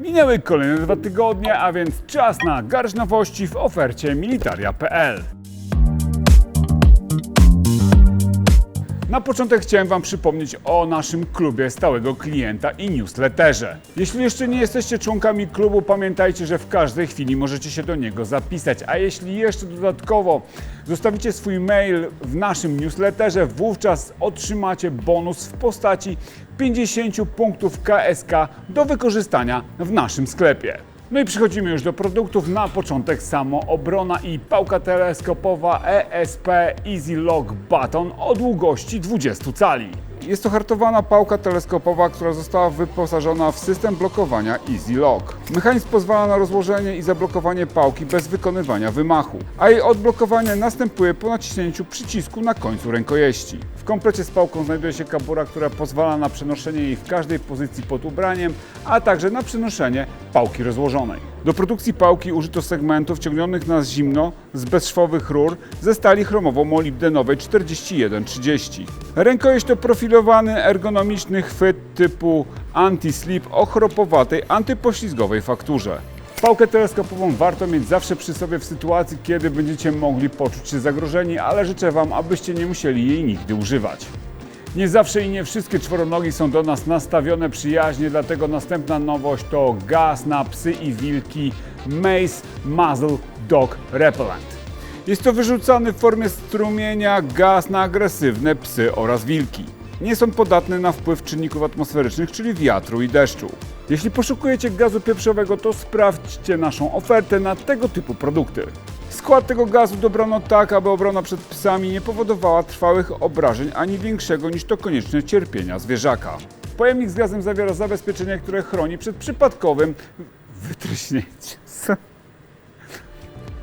Minęły kolejne dwa tygodnie, a więc czas na garść nowości w ofercie militaria.pl. Na początek chciałem Wam przypomnieć o naszym klubie stałego klienta i newsletterze. Jeśli jeszcze nie jesteście członkami klubu, pamiętajcie, że w każdej chwili możecie się do niego zapisać. A jeśli jeszcze dodatkowo zostawicie swój mail w naszym newsletterze, wówczas otrzymacie bonus w postaci 50 punktów KSK do wykorzystania w naszym sklepie. No i przechodzimy już do produktów. Na początek samoobrona i pałka teleskopowa ESP Easy Lock Button o długości 20 cali. Jest to hartowana pałka teleskopowa, która została wyposażona w system blokowania Easy Lock. Mechanizm pozwala na rozłożenie i zablokowanie pałki bez wykonywania wymachu, a jej odblokowanie następuje po naciśnięciu przycisku na końcu rękojeści. W komplecie z pałką znajduje się kabura, która pozwala na przenoszenie jej w każdej pozycji pod ubraniem, a także na przenoszenie pałki rozłożonej. Do produkcji pałki użyto segmentów ciągnionych na zimno z bezszwowych rur ze stali chromowo-molibdenowej 4130. Rękojeść to profilowany ergonomiczny chwyt typu anti-slip o chropowatej, antypoślizgowej fakturze. Pałkę teleskopową warto mieć zawsze przy sobie w sytuacji, kiedy będziecie mogli poczuć się zagrożeni, ale życzę Wam, abyście nie musieli jej nigdy używać. Nie zawsze i nie wszystkie czworonogi są do nas nastawione przyjaźnie, dlatego następna nowość to gaz na psy i wilki Mace Muzzle Dog Repellent. Jest to wyrzucany w formie strumienia gaz na agresywne psy oraz wilki. Nie są podatne na wpływ czynników atmosferycznych, czyli wiatru i deszczu. Jeśli poszukujecie gazu pieprzowego, to sprawdźcie naszą ofertę na tego typu produkty. Skład tego gazu dobrano tak, aby obrona przed psami nie powodowała trwałych obrażeń ani większego niż to konieczne cierpienia zwierzaka. Pojemnik z gazem zawiera zabezpieczenie, które chroni przed przypadkowym wytryśnięciem.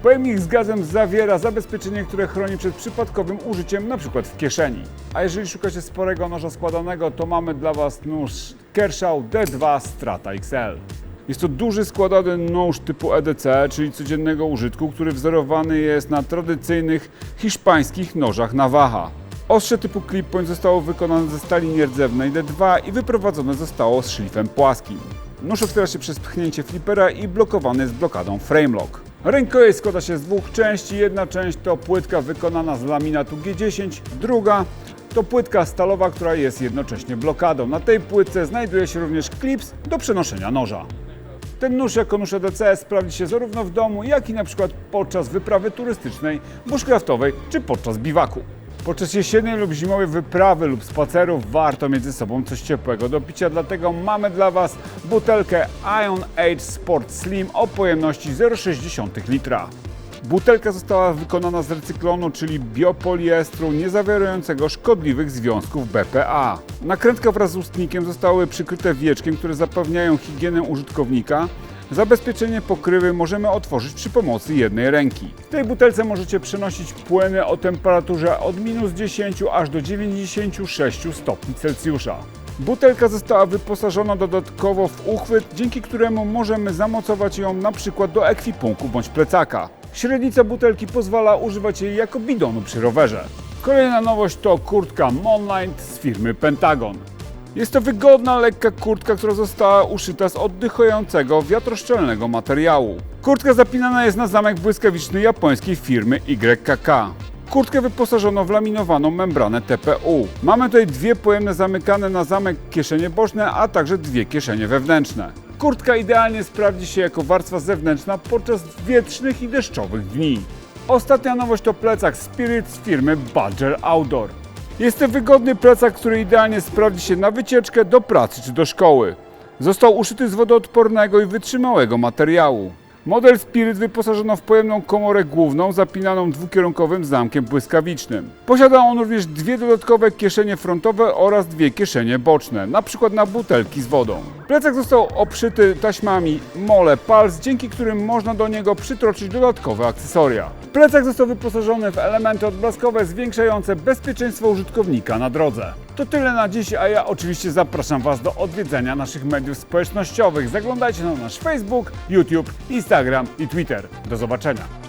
Pojemnik z gazem zawiera zabezpieczenie, które chroni przed przypadkowym użyciem np. w kieszeni. A jeżeli szukacie sporego noża składanego, to mamy dla Was nóż Kershaw D2 Strata XL. Jest to duży składany nóż typu EDC, czyli codziennego użytku, który wzorowany jest na tradycyjnych hiszpańskich nożach Navaja. Ostrze typu clip point zostało wykonane ze stali nierdzewnej D2 i wyprowadzone zostało z szlifem płaskim. Nóż otwiera się przez pchnięcie flipera i blokowany jest blokadą frame lock. Rękojeść składa się z dwóch części. Jedna część to płytka wykonana z laminatu G10, druga to płytka stalowa, która jest jednocześnie blokadą. Na tej płytce znajduje się również klips do przenoszenia noża. Ten nóż jako nóż EDC sprawdzi się zarówno w domu, jak i na przykład podczas wyprawy turystycznej, bushcraftowej czy podczas biwaku. Podczas jesiennej lub zimowej wyprawy lub spacerów warto mieć ze sobą coś ciepłego do picia, dlatego mamy dla Was butelkę Ion Age Sport Slim o pojemności 0,6 litra. Butelka została wykonana z recyklonu, czyli biopoliestru nie zawierającego szkodliwych związków BPA. Nakrętka wraz z ustnikiem zostały przykryte wieczkiem, które zapewniają higienę użytkownika. Zabezpieczenie pokrywy możemy otworzyć przy pomocy jednej ręki. W tej butelce możecie przenosić płyny o temperaturze od minus 10 aż do 96 stopni Celsjusza. Butelka została wyposażona dodatkowo w uchwyt, dzięki któremu możemy zamocować ją przykład do ekwipunku bądź plecaka. Średnica butelki pozwala używać jej jako bidonu przy rowerze. Kolejna nowość to kurtka Monlight z firmy Pentagon. Jest to wygodna, lekka kurtka, która została uszyta z oddychającego, wiatroszczelnego materiału. Kurtka zapinana jest na zamek błyskawiczny japońskiej firmy YKK. Kurtkę wyposażono w laminowaną membranę TPU. Mamy tutaj dwie pojemne zamykane na zamek kieszenie boczne, a także dwie kieszenie wewnętrzne. Kurtka idealnie sprawdzi się jako warstwa zewnętrzna podczas wietrznych i deszczowych dni. Ostatnia nowość to plecak Spirit z firmy Badger Outdoor. Jest to wygodny plecak, który idealnie sprawdzi się na wycieczkę do pracy czy do szkoły. Został uszyty z wodoodpornego i wytrzymałego materiału. Model Spirit wyposażono w pojemną komorę główną zapinaną dwukierunkowym zamkiem błyskawicznym. Posiada on również dwie dodatkowe kieszenie frontowe oraz dwie kieszenie boczne, na przykład na butelki z wodą. Plecak został obszyty taśmami Mole Pulse, dzięki którym można do niego przytroczyć dodatkowe akcesoria. Plecak został wyposażony w elementy odblaskowe zwiększające bezpieczeństwo użytkownika na drodze. To tyle na dziś, a ja oczywiście zapraszam Was do odwiedzenia naszych mediów społecznościowych. Zaglądajcie na nasz Facebook, YouTube, Instagram i Twitter. Do zobaczenia.